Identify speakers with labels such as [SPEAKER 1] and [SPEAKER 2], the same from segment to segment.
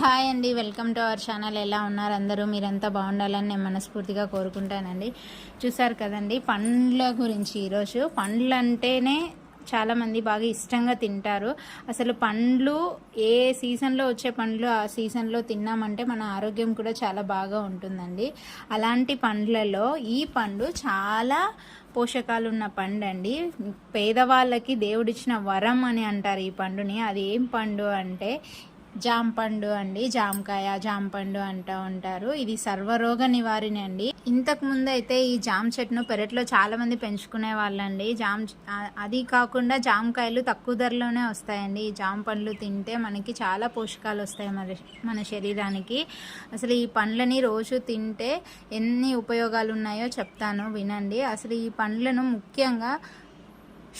[SPEAKER 1] Hi అండి welcome to our channel. ఎలా ఉన్నారు అందరూ? మీరంతా బాగుండాలని నేను మనస్ఫూర్తిగా కోరుకుంటానండి. చూసారు కదండి పండ్ల గురించి ఈరోజు. పండ్లు అంటేనే చాలామంది బాగా ఇష్టంగా తింటారు. అసలు పండ్లు ఏ సీజన్లో వచ్చే పండ్లు ఆ సీజన్లో తిన్నామంటే మన ఆరోగ్యం కూడా చాలా బాగా ఉంటుందండి. అలాంటి పండ్లలో ఈ పండు చాలా పోషకాలు ఉన్న పండు అండి పేదవాళ్ళకి దేవుడిచ్చిన వరం అని అంటారు ఈ పండుని. అది ఏం పండు అంటే జాంపండు అండి జామకాయ జాంపండు అంటూ ఉంటారు. ఇది సర్వరోగ నివారణ అండి. ఇంతకు ముందు అయితే ఈ జామ చెట్టును పెరట్లో చాలా మంది పెంచుకునే వాళ్ళండి. జామ్ అది కాకుండా జామకాయలు తక్కువ ధరలోనే వస్తాయండి. ఈ జామ పండ్లు తింటే మనకి చాలా పోషకాలు వస్తాయి మన మన శరీరానికి. అసలు ఈ పండ్లని రోజు తింటే ఎన్ని ఉపయోగాలు ఉన్నాయో చెప్తాను వినండి. అసలు ఈ పండ్లను ముఖ్యంగా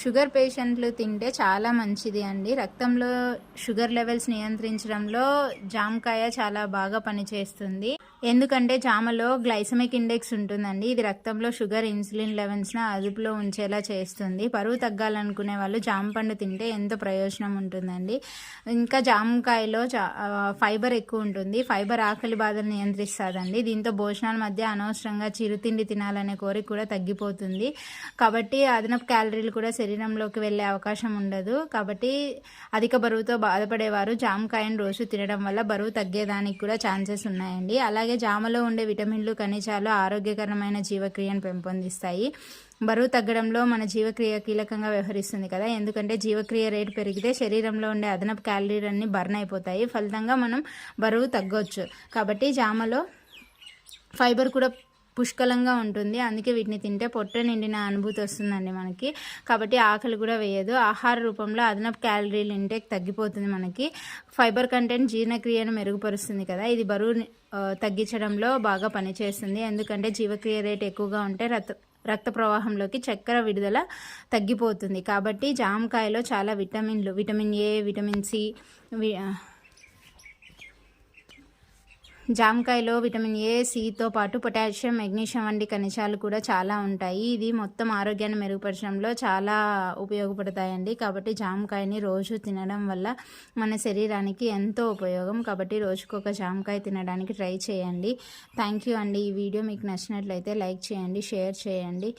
[SPEAKER 1] షుగర్ పేషెంట్లు తింటే చాలా మంచిది అండి. రక్తంలో షుగర్ లెవెల్స్ నియంత్రించడంలో జామకాయ చాలా బాగా పనిచేస్తుంది. ఎందుకంటే జామలో గ్లైసమిక్ ఇండెక్స్ ఉంటుందండి. ఇది రక్తంలో షుగర్ ఇన్సులిన్ లెవెల్స్ను అదుపులో ఉంచేలా చేస్తుంది. బరువు తగ్గాలనుకునే వాళ్ళు జామ పండు తింటే ఎంతో ప్రయోజనం ఉంటుందండి. ఇంకా జామకాయలో ఫైబర్ ఎక్కువ ఉంటుంది. ఫైబర్ ఆకలి బాధను నియంత్రిస్తుందండి. దీంతో భోజనాల మధ్య అనవసరంగా చిరుతిండి తినాలనే కోరిక కూడా తగ్గిపోతుంది. కాబట్టి అదనపు క్యాలరీలు కూడా శరీరంలోకి వెళ్ళే అవకాశం ఉండదు. కాబట్టి అధిక బరువుతో బాధపడేవారు జామకాయను రోజు తినడం వల్ల బరువు తగ్గేదానికి కూడా ఛాన్సెస్ ఉన్నాయండి. అలాగే జామలో ఉండే విటమిన్లు ఖనిజాలు ఆరోగ్యకరమైన జీవక్రియను పెంపొందిస్తాయి. బరువు తగ్గడంలో మన జీవక్రియ కీలకంగా వ్యవహరిస్తుంది కదా. ఎందుకంటే జీవక్రియ రేటు పెరిగితే శరీరంలో ఉండే అదనపు క్యాలరీలన్నీ బర్న్ అయిపోతాయి. ఫలితంగా మనం బరువు తగ్గొచ్చు. కాబట్టి జామలో ఫైబర్ కూడా పుష్కలంగా ఉంటుంది. అందుకే వీటిని తింటే పొట్ట నిండిన అనుభూతి వస్తుందండి మనకి. కాబట్టి ఆకలి కూడా వేయదు. ఆహార రూపంలో అదనపు క్యాలరీలు ఇంటేక్ తగ్గిపోతుంది మనకి. ఫైబర్ కంటెంట్ జీర్ణక్రియను మెరుగుపరుస్తుంది కదా. ఇది బరువు తగ్గించడంలో బాగా పనిచేస్తుంది. ఎందుకంటే జీవక్రియ రేట్ ఎక్కువగా ఉంటే రత రక్త ప్రవాహంలోకి చక్కెర విడుదల తగ్గిపోతుంది. కాబట్టి జామకాయలో చాలా విటమిన్లు విటమిన్ ఏ విటమిన్ సి వి- జామకాయలో విటమిన్ ఏ సితో పాటు పొటాషియం మెగ్నీషియం వంటి ఖనిజాలు కూడా చాలా ఉంటాయి. ఇది మొత్తం ఆరోగ్యాన్ని మెరుగుపరచడంలో చాలా ఉపయోగపడతాయండి. కాబట్టి జామకాయని రోజు తినడం వల్ల మన శరీరానికి ఎంతో ఉపయోగం. కాబట్టి రోజుకు ఒక జామకాయ తినడానికి ట్రై చేయండి. థ్యాంక్ యూ అండి. ఈ వీడియో మీకు నచ్చినట్లయితే లైక్ చేయండి షేర్ చేయండి.